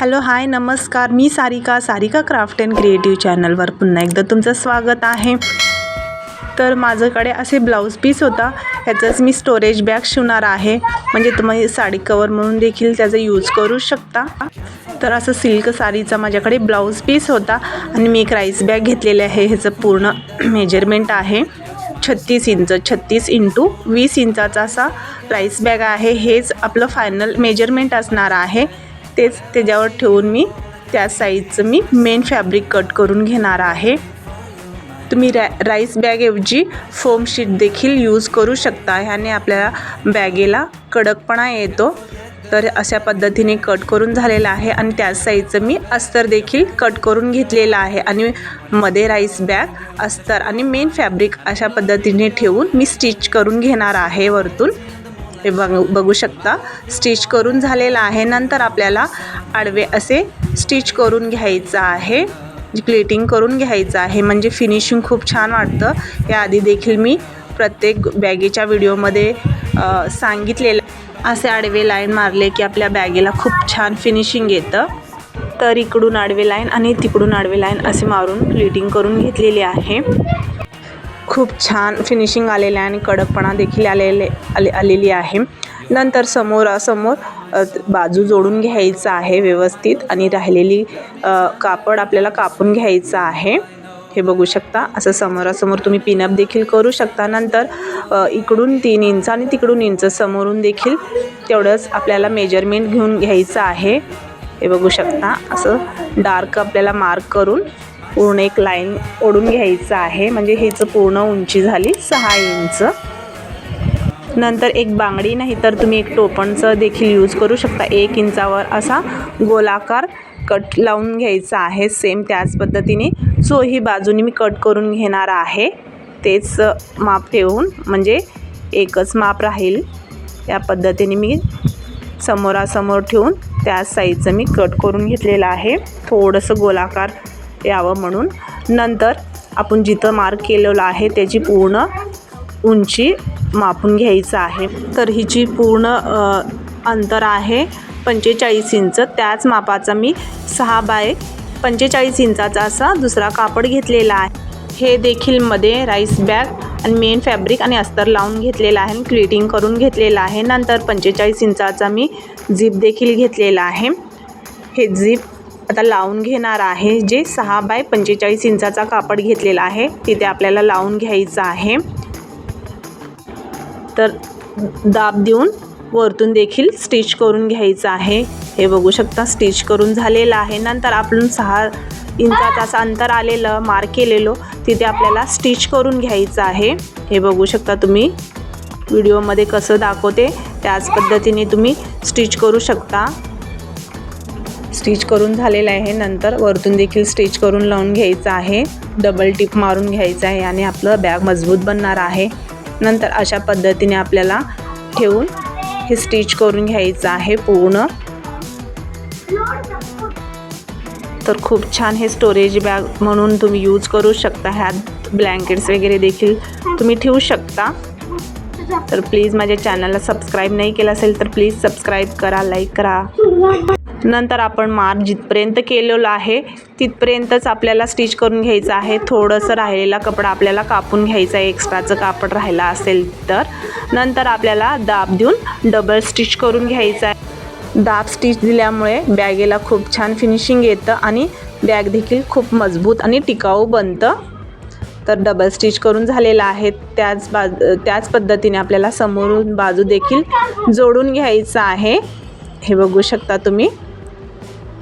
Hello hi नमस्कार. मी Sarika Sarika craft and creative चॅनलवर पुन्हा एकदा तुमचं स्वागत आहे. तर माझ्याकडे असे ब्लाऊज पीस होता ह्याचंच मी स्टोरेज बॅग शिवणार आहे. म्हणजे तुम्ही साडी कवर म्हणून देखील त्याचा यूज करू शकता. तर असं सिल्क साडीचा माझ्याकडे ब्लाऊज पीस होता आणि मी एक राईस बॅग घेतलेले आहे. ह्याचं पूर्ण मेजरमेंट आहे. छत्तीस इंच छत्तीस इंटू वीस इंचाचा असा राईस बॅग आहे. हेच आपलं फायनल मेजरमेंट असणार आहे. तेच त्याच्यावर ठेवून मी त्या साईजचं मी मेन फॅब्रिक कट करून घेणार आहे. तुम्ही रॅ राईस बॅगऐवजी फोम शीट देखील यूज करू शकता. ह्याने आपल्याला बॅगेला कडकपणा येतो. तर अशा पद्धतीने कट करून झालेलं आहे आणि त्याच साईजचं मी अस्तर देखील कट करून घेतलेलं आहे. आणि मध्ये राईस बॅग अस्तर आणि मेन फॅब्रिक अशा पद्धतीने ठेवून मी स्टिच करून घेणार आहे वरतून. हे बघ बघू शकता. स्टिच करून झालेलं आहे. नंतर आपल्याला आडवे असे स्टिच करून घ्यायचं आहे. प्लेटिंग करून घ्यायचं आहे. म्हणजे फिनिशिंग खूप छान वाटतं. याआधी देखील मी प्रत्येक बॅगेच्या व्हिडिओमध्ये सांगितलेलं असे आडवे लाईन मारले की आपल्या बॅगेला खूप छान फिनिशिंग येतं. तर इकडून आडवे लाईन आणि तिकडून आडवे लाईन असे मारून प्लेटिंग करून घेतलेली आहे. खूप छान फिनिशिंग आलेलं आहे आणि कडकपणा देखील आलेले आले आलेली आहे. नंतर समोरासमोर बाजू जोडून घ्यायचं आहे व्यवस्थित आणि राहिलेली कापड आपल्याला कापून घ्यायचं आहे. हे बघू शकता असं समोरासमोर तुम्ही पिनअप देखील करू शकता. नंतर इकडून तीन इंच आणि तिकडून इंच समोरून देखील तेवढंच आपल्याला मेजरमेंट घेऊन घ्यायचं आहे. हे बघू शकता असं डार्क आपल्याला मार्क करून पूर्ण एक लाईन ओढून घ्यायचं आहे. म्हणजे ह्याचं पूर्ण उंची झाली सहा इंच. नंतर एक बांगडी नाही तर तुम्ही एक टोपणचं देखील यूज करू शकता. एक इंचावर असा गोलाकार कट लावून घ्यायचा आहे. सेम त्याच पद्धतीने चोही बाजूनी मी कट करून घेणार आहे. तेच माप ठेवून म्हणजे एकच माप राहील. या पद्धतीने मी समोरासमोर ठेवून त्याच साईजचं मी कट करून घेतलेलं आहे. थोडंसं गोलाकार यावं म्हणून. नंतर आपण जिथं मार्क केलेलं आहे त्याची पूर्ण उंची मापून घ्यायचं आहे. तर हिची पूर्ण अंतर आहे पंचेचाळीस इंच. त्याच मापाचा मी सहा बाय पंचेचाळीस इंचाचा असा दुसरा कापड घेतलेला आहे. हे देखील मध्ये राईस बॅग आणि मेन फॅब्रिक आणि अस्तर लावून घेतलेलं आहे आणि क्लिटिंग करून घेतलेलं आहे. नंतर पंचेचाळीस इंचाचा मी झीप देखील घेतलेला आहे. हे झीप आता लावून घेणार आहे जे सहा बाय पंचेचाळीस इंचाचा कापड घेतलेला आहे. तिथे आपल्याला लावून घ्यायचं आहे. तर दाब देऊन वरतून देखील स्टिच करून घ्यायचं आहे. हे बघू शकता स्टिच करून झालेलं आहे. नंतर आपण सहा इंचाचं असं अंतर आलेलं मार्क केलेलो तिथे आपल्याला स्टिच करून घ्यायचं आहे. हे बघू शकता तुम्ही. व्हिडिओमध्ये कसं दाखवते त्याच पद्धतीने तुम्ही स्टिच करू शकता. स्टिच करून झालेलं आहे. नंतर वरतून देखील स्टिच करून लावून घ्यायचं आहे. डबल टिप मारून घ्यायचं आहे आणि आपलं बॅग मजबूत बनणार आहे. नंतर अशा पद्धतीने आपल्याला ठेवून हे स्टिच करून घ्यायचं आहे पूर्ण. तर खूप छान हे स्टोरेज बॅग म्हणून तुम्ही यूज करू शकता. ह्यात ब्लँकेट्स वगैरे देखील तुम्ही ठेवू शकता. तर प्लीज माझ्या चॅनलला सबस्क्राईब नाही केलं असेल तर प्लीज सबस्क्राईब करा लाईक करा. नंतर आपण मार्क जिथपर्यंत केलेलं आहे तिथपर्यंतच आपल्याला स्टिच करून घ्यायचं आहे. थोडंसं राहिलेला कपडा आपल्याला कापून घ्यायचा आहे एक्स्ट्राचं कापड राहिला असेल तर. नंतर आपल्याला दाब देऊन डबल स्टिच करून घ्यायचं आहे. दाब स्टिच दिल्यामुळे बॅगेला खूप छान फिनिशिंग येतं आणि बॅग देखील खूप मजबूत आणि टिकाऊ बनतं. तर डबल स्टिच करून झालेलं आहे. त्याच बाज त्याच पद्धतीने आपल्याला समोरून बाजू देखील जोडून घ्यायचं आहे. हे बघू शकता तुम्ही.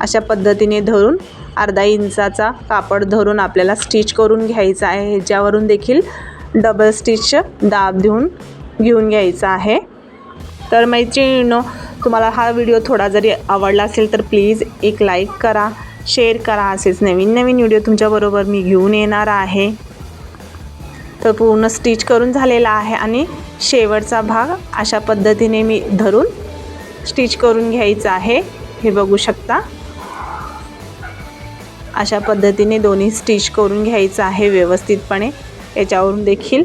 अशा पद्धतीने धरून अर्धा इंचाचा कापड धरून आपल्याला स्टिच करून घ्यायचा आहे. ह्याच्यावरून देखील डबल स्टिच दाब देऊन घेऊन घ्यायचं आहे. तर मैत्रिणींनो तुम्हाला हा व्हिडिओ थोडा जरी आवडला असेल तर प्लीज एक लाईक करा शेअर करा. असेच नवीन नवीन व्हिडिओ तुमच्याबरोबर मी घेऊन येणार आहे. तर पूर्ण स्टिच करून झालेला आहे आणि शेवटचा भाग अशा पद्धतीने मी धरून स्टिच करून घ्यायचं आहे. हे बघू शकता. अशा पद्धतीने दोन्ही स्टिच करून घ्यायचं आहे व्यवस्थितपणे. याच्यावरून देखील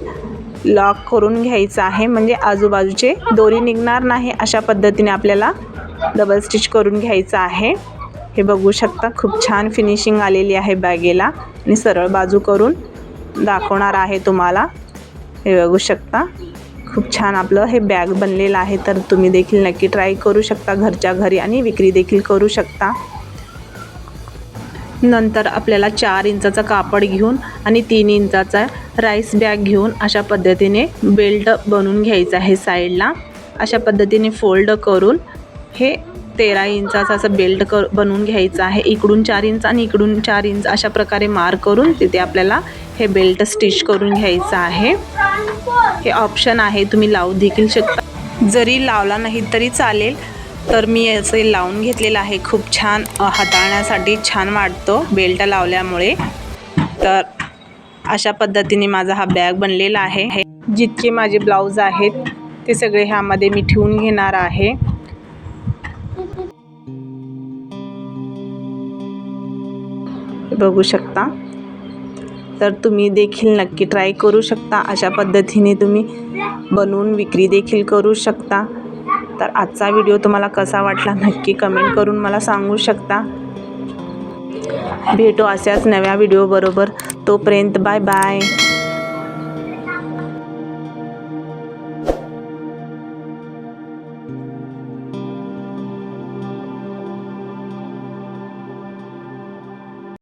लॉक करून घ्यायचं आहे. म्हणजे आजूबाजूचे दोरी निघणार नाही अशा पद्धतीने आपल्याला डबल स्टिच करून घ्यायचं आहे. हे बघू शकता खूप छान फिनिशिंग आलेली आहे बॅगेला. आणि सरळ बाजू करून दाखवणार आहे तुम्हाला. हे बघू शकता खूप छान आपलं हे बॅग बनलेलं आहे. तर तुम्ही देखील नक्की ट्राय करू शकता. घरच्या घरी आणि विक्री देखील करू शकता. नंतर आपल्याला चार इंचाचा कापड घेऊन आणि तीन इंचाचा राईस बॅग घेऊन अशा पद्धतीने बेल्ट बनवून घ्यायचं आहे साईडला. अशा पद्धतीने फोल्ड करून हे तेरा इंचाचा असं बेल्ट कर बनवून घ्यायचं आहे. इकडून चार इंच आणि इकडून चार इंच अशा प्रकारे मार करून तिथे आपल्याला हे बेल्ट स्टिच करून घ्यायचं आहे. हे ऑप्शन आहे तुम्ही लावू देखील शकता. जरी लावला नाही तरी चालेल. तर मी असे लावून घेतलेलं आहे. खूप छान हाताळण्यासाठी छान वाटतो बेल्ट लावल्यामुळे. तर अशा पद्धतीने माझा हा बॅग बनलेला आहे. जितके माझे ब्लाऊज आहेत ते सगळे ह्यामध्ये मी ठेवून घेणार आहे. बघू शकता. तर तुम्ही देखील नक्की ट्राय करू शकता. अशा पद्धतीने तुम्ही बनवून विक्री देखील करू शकता. तर आजचा व्हिडिओ तुम्हाला कसा वाटला नक्की कमेंट करून मला सांगू शकता. भेटू अशाच नव्या व्हिडिओबरोबर तोपर्यंत बाय बाय